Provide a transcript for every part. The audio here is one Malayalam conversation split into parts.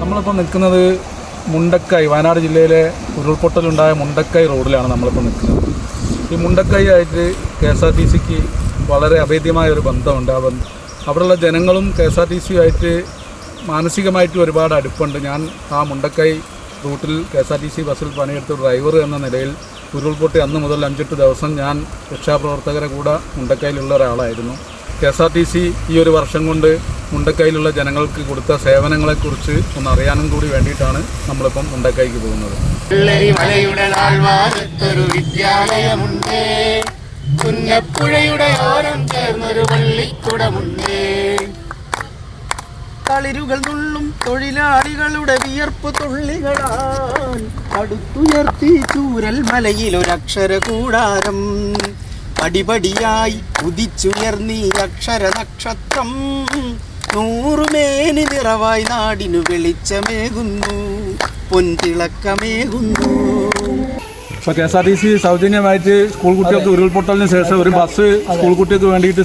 നമ്മളിപ്പോൾ നിൽക്കുന്നത് മുണ്ടക്കൈ വയനാട് ജില്ലയിലെ ഉരുൾപൊട്ടലുണ്ടായ മുണ്ടക്കൈ റോഡിലാണ് നമ്മളിപ്പോൾ നിൽക്കുന്നത്. ഈ മുണ്ടക്കൈ ആയിട്ട് കെ എസ് ആർ ടി സിക്ക് വളരെ അഭേദ്യമായ ഒരു ബന്ധമുണ്ട്. ആ ബന്ധം അവിടെയുള്ള ജനങ്ങളും കെ എസ് ആർ ടി സിയുമായിട്ട് മാനസികമായിട്ട് ഒരുപാട് അടുപ്പുണ്ട്. ഞാൻ ആ മുണ്ടക്കൈ റൂട്ടിൽ K S R T C ബസ്സിൽ പണിയെടുത്ത ഡ്രൈവർ എന്ന നിലയിൽ ഉരുൾപൊട്ടി അന്ന് മുതൽ അഞ്ചെട്ട് ദിവസം ഞാൻ രക്ഷാപ്രവർത്തകരെ കൂടെ മുണ്ടക്കൈയിലുള്ള ഒരാളായിരുന്നു. K S R T C ഈ ഒരു വർഷം കൊണ്ട് മുണ്ടക്കൈയിലുള്ള ജനങ്ങൾക്ക് കൊടുത്ത സേവനങ്ങളെക്കുറിച്ച് ഒന്ന് അറിയാനും കൂടി വേണ്ടിയിട്ടാണ് നമ്മളിപ്പം മുണ്ടക്കൈക്ക് പോകുന്നത്. വിദ്യാലയമുണ്ട്. പുന്നപ്പുഴയുടെ ഓരം ചേർന്നൊരു പള്ളിക്കുടമുണ്ട്. തളിരുകൾ നുള്ളും തൊഴിലാളികളുടെ വിയർപ്പ് തുള്ളികളാൽ അടുത്തുയർത്തി ചൂരൽ മലയിൽ ഒരക്ഷര കൂടാരം. പടിപടിയായി ഉദിച്ചുയർന്നീ അക്ഷര നക്ഷത്രം. നൂറുമേനി നിറവായി നാടിനു വെളിച്ചമേകുന്നു പൊൻതിളക്കമേകുന്നു. ഇപ്പോൾ K S R T C സൗജന്യമായിട്ട് സ്കൂൾ കുട്ടികൾക്ക് ഉരുൾപൊട്ടലിന് ശേഷം ഒരു ബസ് സ്കൂൾ കുട്ടികൾക്ക് വേണ്ടിയിട്ട്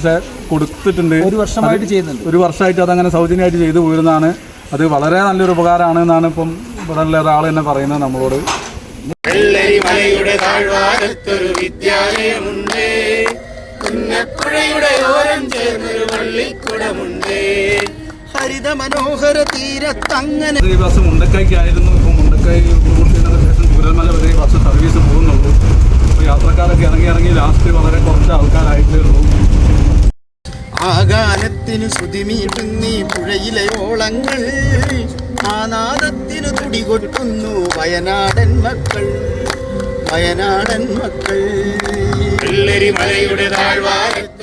കൊടുത്തിട്ടുണ്ട്. ഒരു വർഷമായിട്ട് ചെയ്യുന്നുണ്ട്. ഒരു വർഷമായിട്ട് അതങ്ങനെ സൗജന്യമായിട്ട് ചെയ്തു പോയിരുന്നതാണ് അത് വളരെ നല്ലൊരു ഉപകാരമാണ് എന്നാണ് ഇപ്പം ഇവിടെ ഉള്ള ഒരാൾ തന്നെ പറയുന്നത് നമ്മളോട്. താഴ്വാരത്തൊരു വിദ്യാലയമുണ്ട്. പുന്നപ്പുഴയുടെ ഓരം പള്ളിക്കുടമുണ്ട് ഹരിത മനോഹര തീരത്തങ്ങനെ ഈ ബസ് മുണ്ടക്കൈക്കായിരുന്നു ഇപ്പോൾ മുണ്ടക്കൈ ശേഷം ചൂരൽമല വരെ ബസ് സർവീസ് പോകുന്നുള്ളൂ. അപ്പോൾ യാത്രക്കാരൊക്കെ ഇറങ്ങി ഇറങ്ങി ലാസ്റ്റ് വളരെ കുറച്ച് ആൾക്കാരായിട്ടേ ഉള്ളൂ. ആകാനത്തിനു ശ്രുതിമീട്ടുന്നീ പുഴയിലെ ഓളങ്ങൾ ആനാദത്തിനു തുടികൊട്ടുന്നു വയനാടൻ മക്കൾ. വയനാടൻ മക്കൾ. വെള്ളരി മലയുടെ താഴ്വാരത്തൊരു